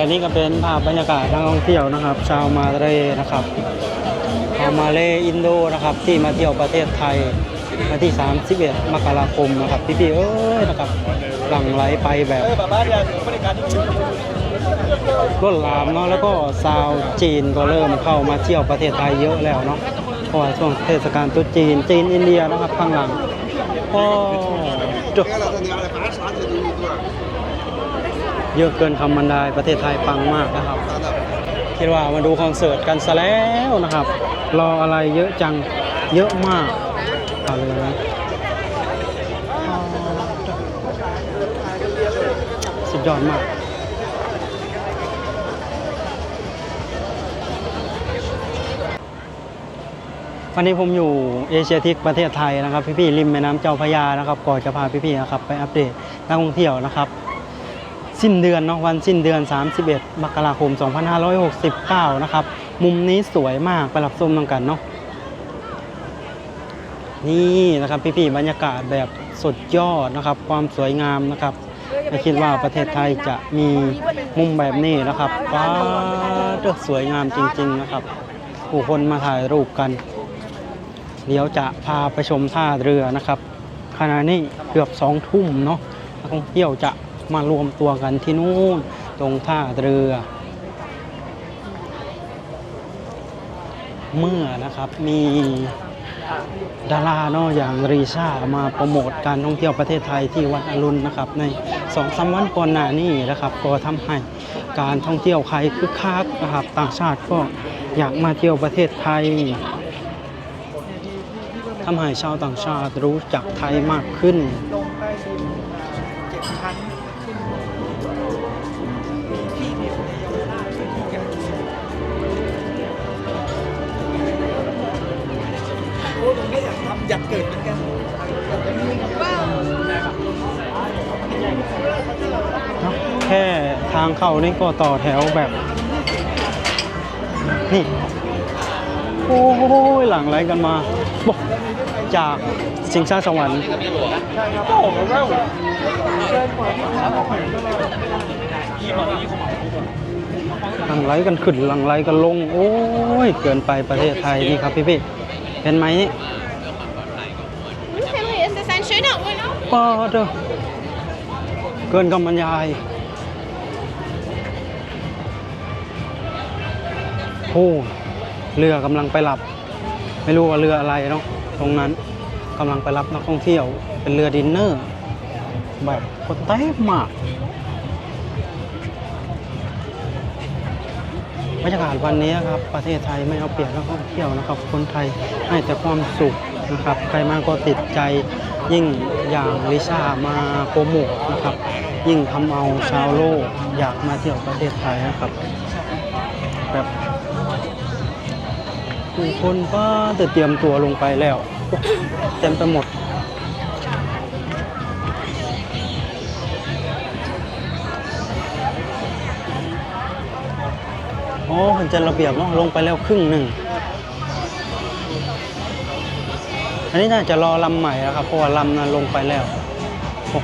แต่นี่ก็เป็นภาพบรรยากาศนักท่องเที่ยวนะครับ ชาวมาเลนะครับชาวมาเลอินโดนะครับ ที่มาเที่ยวประเทศไทยวันที่ 31 มกราคมนะครับพี่ๆเอ้ยนะครับหลั่งไหลไปแบบล้นลามเนาะแล้วก็ชาวจีนก็เริ่มเข้ามาเที่ยวประเทศไทยเยอะแล้วเนาะเพราะว่าช่วงเทศกาลตรุษจีนจีนอินเดียนะครับข้างหลังก็จุ เยอะเกินคำบรรยายประเทศไทยปังมากนะครับ คิดว่ามาดูคอนเสิร์ตกันซะแล้วนะครับ รออะไรเยอะจังเยอะมากเอาเลยนะสุดยอดมากวันนี้ผมอยู่เอเชียทิกประเทศไทยนะครับ พี่ๆริมแม่น้ำเจ้าพระยานะครับก่อนจะพาพี่ๆนะครับไปอัปเดตนักท่องเที่ยวนะครับ สิ้นเดือนเนาะวันสิ้นเดือน 31มกราคม 2569 นะครับ มุมนี้สวยมากไปรับชมนำกันเนาะนี่นะครับพี่ๆบรรยากาศแบบสุดยอดนะครับ ความสวยงามนะครับไม่คิดว่าประเทศไทยจะมีมุมแบบนี้นะครับว้าเด้อสวยงามจริง ๆนะครับ ผู้คนมาถ่ายรูปกัน เดี๋ยวจะพาไปชมท่าเรือนะครับขณะนี้เกือบสองทุ่มเนาะนักท่องเที่ยวจะ มารวมตัวกันที่นู่นตรงท่าเรือ เมื่อนะครับมีดาราเนาะอย่างรีชามาโปรโมทการท่องเที่ยวประเทศไทยที่วัดอรุณนะครับ ในสองสามวันก่อนหน้านี้นะครับก็ทำให้การท่องเที่ยวไทยคึกคักนะครับ ต่างชาติก็อยากมาเที่ยวประเทศไทยทำให้ชาวต่างชาติรู้จักไทยมากขึ้น อยากเกิดเหมือนกันแค่ทางเข้านี่ก็ต่อแถวแบบ นี่ โอ้ยหลังไหลกันมาบอกจากสิงชาสวรรค์หลังไหลกันขึ้นหลังไหลกันลง โอ้ย เกินไปประเทศไทยนี่ครับพี่พี่ๆเห็นไหมนี่ ป้าเด้อเกินคำบรรยาย โอ้เรือกำลังไปรับ ไม่รู้ว่าเรืออะไรเนาะตรงนั้นกำลังไปรับนักท่องเที่ยว เป็นเรือดินเนอร์ แบบคนเต็มมากบรรยากาศวันนี้ครับประเทศไทยไม่เอาเปรียบนักท่องเที่ยวนะครับ คนไทยให้แต่ความสุขนะครับ ใครมาก็ติดใจ ยิ่งอย่างลิซ่ามาโปรโมทนะครับ ยิ่งทำเอาชาวโลกอยากมาเที่ยวประเทศไทยนะครับแบบดูคนก็จะเตรียมตัวลงไปแล้วเต็มไปหมดโอ้มันจะระเบียบเนาะลงไปแล้วครึ่งหนึ่ง อันนี้น่าจะรอลำใหม่แล้วครับ เพราะว่าลำนั้นลงไปแล้วโอ้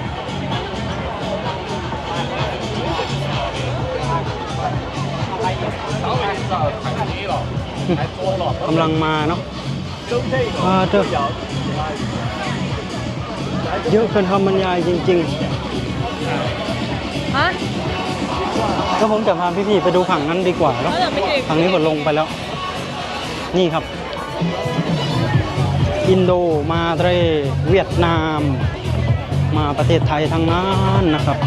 กำลังมาเนาะอ่าเจอเยอะเกินคำบรรยายจริงๆ Hả? ก็ผมจะพาพี่ๆไปดูผังนั้นดีกว่าเนาะเออไปดิผังนี้ก็ลงไปแล้ว นี่ครับ อินโดมาเตรเวียดนาม มาประเทศไทยทั้งนั้นนะครับ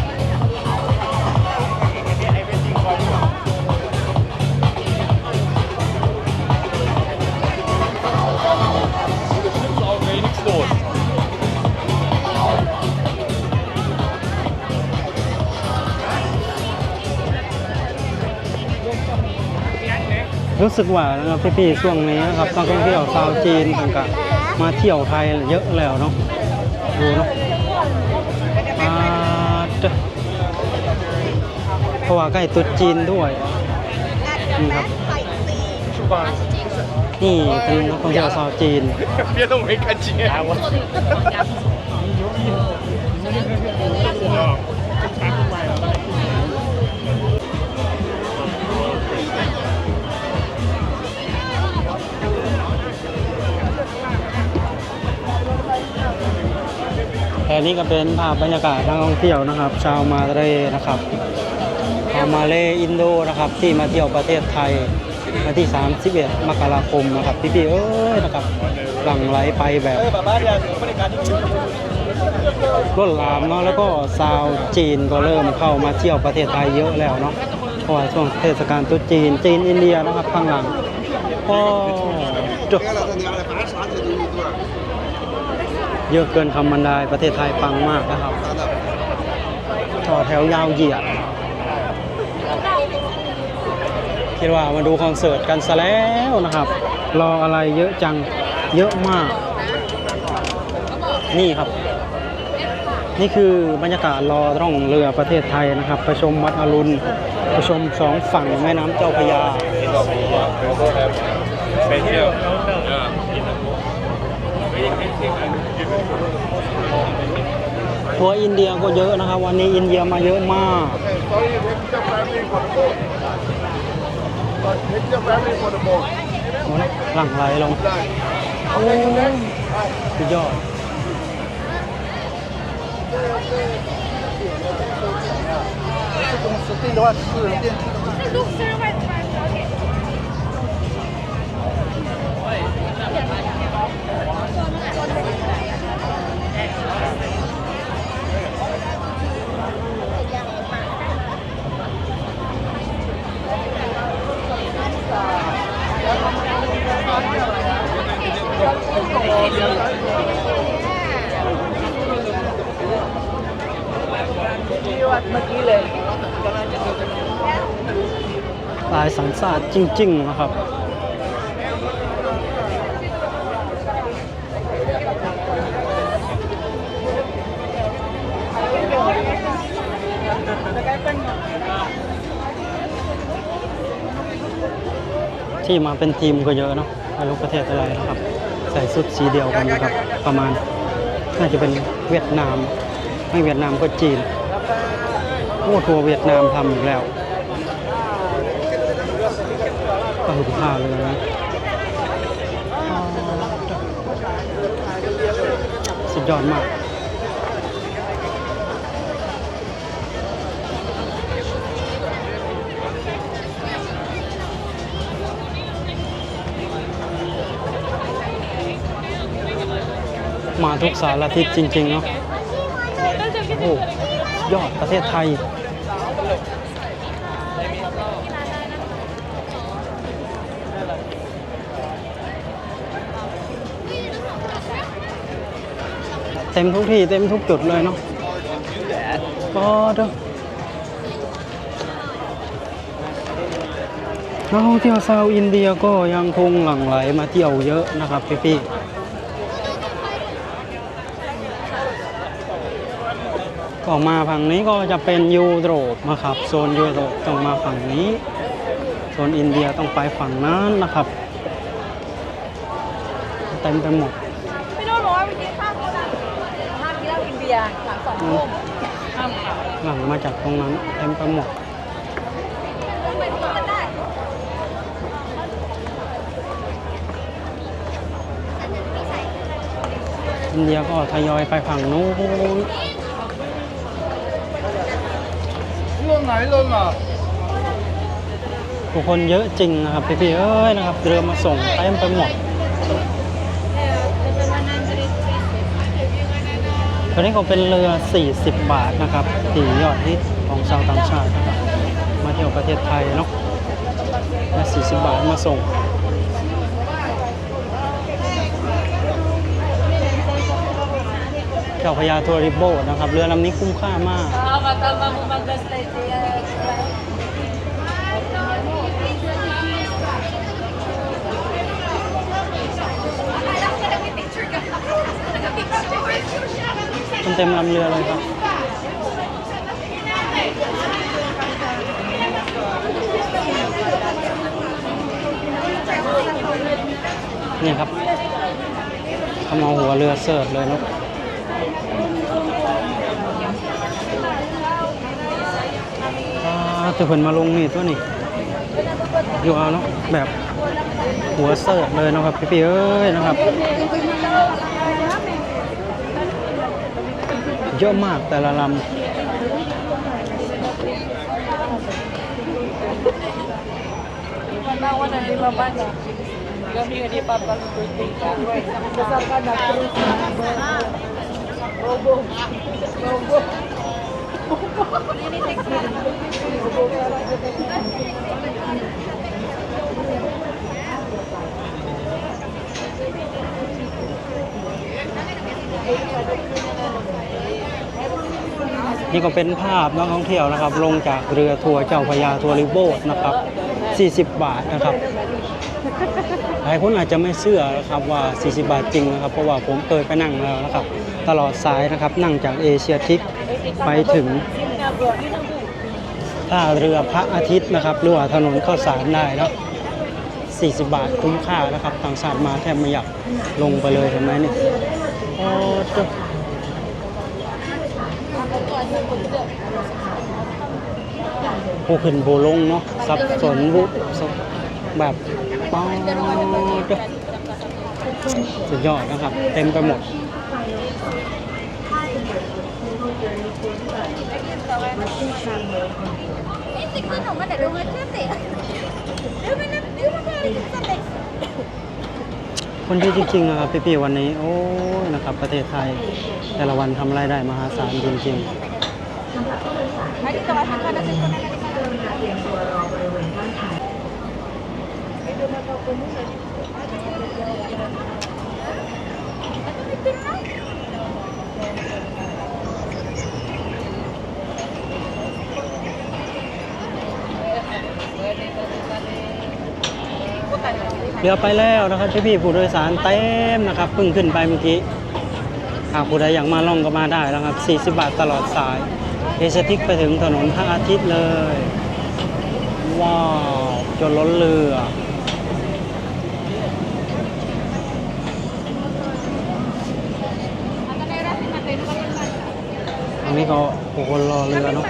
รู้สึกว่านะครับพี่ๆช่วงนี้นะครับนักท่องเที่ยวชาวจีนต่างๆ มาเที่ยวไทยเยอะแล้วเนาะดูเนาะมาเด้อเพราะว่าใกล้ตรุษจีนด้วยนี่ครับนี่เป็นนักท่องเที่ยวชาวจีน 别都没看见。 นี่ก็เป็นภาพบรรยากาศนักท่องเที่ยวนะครับ ชาวมาเลนะครับชาวมาเลอินโดนะครับ ที่มาเที่ยวประเทศไทยวันที่ 31 มกราคมนะครับพี่ๆเอ้ยนะครับหลั่งไหลไปแบบริการที่ล้นหลามเนาะแล้วก็ชาวจีนก็เริ่มเข้ามาเที่ยวประเทศไทยเยอะแล้วเนาะเพราะว่าช่วงเทศกาลตรุษจีนจีนอินเดียนะครับข้างหลังก็จุด เยอะเกินคำบรรยายประเทศไทยปังมากนะครับ ต่อแถวยาวเหยียด คิดว่ามาดูคอนเสิร์ตกันซะแล้วนะครับ รออะไรเยอะจัง เยอะมาก นี่ครับ นี่คือบรรยากาศรอร่องเรือประเทศไทยนะครับประชมวัดอรุณประชมสองฝั่งแม่น้ำเจ้าพระยาไปเที่ยว ทัวร์อินเดียก็เยอะนะครับ วันนี้อินเดียมาเยอะมาก หลังไหลลงสุดยอดลูกซื้อไปประมเท่าไหร่ ลายสันสาดจริง ๆ นะครับ ที่มาเป็นทีมก็เยอะเนาะไม่รู้ประเทศอะไรนะครับ ใส่ชุดสีเดียวกันนะครับ ประมาณน่าจะเป็นเวียดนาม ไม่เวียดนามก็จีนโอ้ทัวร์เวียดนามทำอีกแล้วก็หึงผ้าเลยนะสุดยอดมาก มาทุกสารทิศจริง ๆ เนาะโอ้ยอดประเทศไทย เต็มทุกที่เต็มทุกจุดเลยเนาะก็เด้อนักท่องเที่ยวชาวอินเดียก็ยังคงหลั่งไหลมาเที่ยวเยอะนะครับพี่ๆ ก็มาฝั่งนี้ก็จะเป็นยุโรปนะครับ โซนยุโรปต้องมาฝั่งนี้ โซนอินเดียต้องไปฝั่งนั้นนะครับ เต็มไปหมดไม่รู้หรอว่าไปกินข้าวเขาดังห้ามกินเหล้ากินเบียร์หลังสองทุ่มห้ามค่ะหลังมาจากตรงนั้นเต็มไปหมดไปกินกันได้อินเดียก็ทยอยไปฝั่งนู้น ลงไหนลงอะผู้คนเยอะจริงนะครับพี่ๆเอ้ยนะครับเรือมาส่งเต็มไปหมดตอนนี้ก็เป็นเรือ 40 บาทนะครับสียอดฮิตของชาวต่างชาตินะครับมาเที่ยวประเทศไทยเนาะ40 บาทมาส่งเจ้าพญาทัวริโบนะครับ เรือลำนี้คุ้มค่ามาก Tama bumagas na ito yan. เต็มลำเรือเลยครับนี่ครับเขามาหัวเรือเสิร์ฟเลยเน กอ่าจะเพิ่นมาลงนี่ตัวนี้อยู่เอาเนาะแบบหัวเสิร์ฟเลยนะครับพี่ๆเอ้ยนะครับเยอะมากแต่ละล Panawan na นี่ก็เป็นภาพนักท่องเที่ยวนะครับ ลงจากเรือทัวร์เจ้าพระยาทัวริโบสนะครับ 40 บาทนะครับ หลายคนอาจจะไม่เชื่อนะครับว่า 40 บาทจริงนะครับ เพราะว่าผมเคยไปนั่งแล้วนะครับ ตลอดสายนะครับ นั่งจากเอเชียทิกไปถึงท่าเรือพระอาทิตย์นะครับหรือว่าถนนข้าวสารได้เนาะ40 บาทคุ้มค่านะครับต่างชาติมาแทบไม่อยากลงไปเลยเห็นไหมนี่โอ้เจ้า ผู้ขึ้นผู้ลงเนาะสับสนบุสแบบป้อเจ้าสุดยอดนะครับ เต็มไปหมด Este no me lo voy a hacer. Yo me lo yo me lo hacer. คนที่จริงๆนะครับพี่ๆวันนี้ โอ้ยนะครับ ประเทศไทย แต่ละวันทำรายได้มหาศาลจริง Ay, dito ka ka na sa ๆ เรือไปแล้วนะครับพี่ๆผู้โดยสารเต็มนะครับเพิ่งขึ้นไปเมื่อกี้หากผู้ใดอยากมาล่องก็มาได้แล้วครับ 40 บาทตลอดสายเอเชียทิกไปถึงถนนพระอาทิตย์เลย ว้าว จนล้นเรือ อันนี้ก็ผู้คนรอเรือเนาะ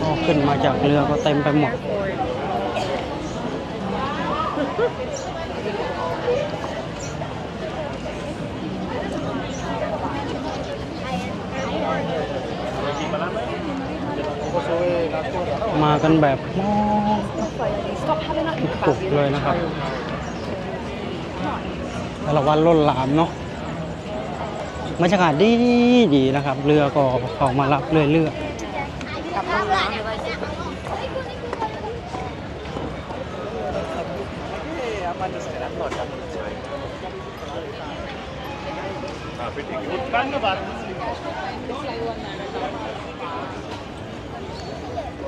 ก็ขึ้นมาจากเรือก็เต็มไปหมดมากันแบบมองตุกๆเลยนะครับแต่ละวันล้นหลามเนาะ บรรยากาศดีดีนะครับ เรือก็ออกมารับเรื่อยๆ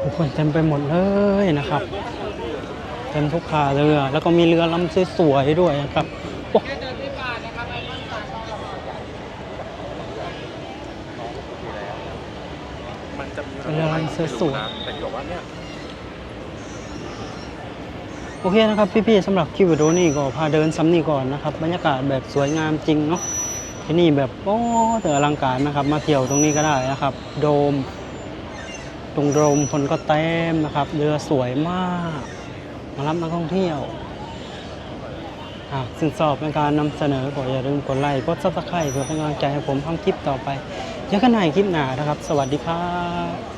ทุกคนเต็มไปหมดเลยนะครับ เต็มทุกขาเรือ แล้วก็มีเรือลำสวยๆด้วยนะครับโอ้เรือลำ สวยๆแต่บอกว่าเนี่ยโอเคนะครับพี่ๆสำหรับคลิปวิดีโอนี้ก็พาเดินซ้ำนี่ก่อนนะครับบรรยากาศแบบสวยงามจริงเนาะที่นี่แบบโอ้แต่อลังการนะครับ มาเที่ยวตรงนี้ก็ได้นะครับ โดม ตรงโดมคนก็เต็มนะครับเรือสวยมากมารับนักท่องเที่ยวหากสิ่งสอบในการนำเสนอก็อย่าลืมกดไลค์กดซับสไครต์เพื่อเป็นกำลังใจให้ผมทำคลิปต่อไปเจอกันใหม่คลิปหน้านะครับ สวัสดีครับ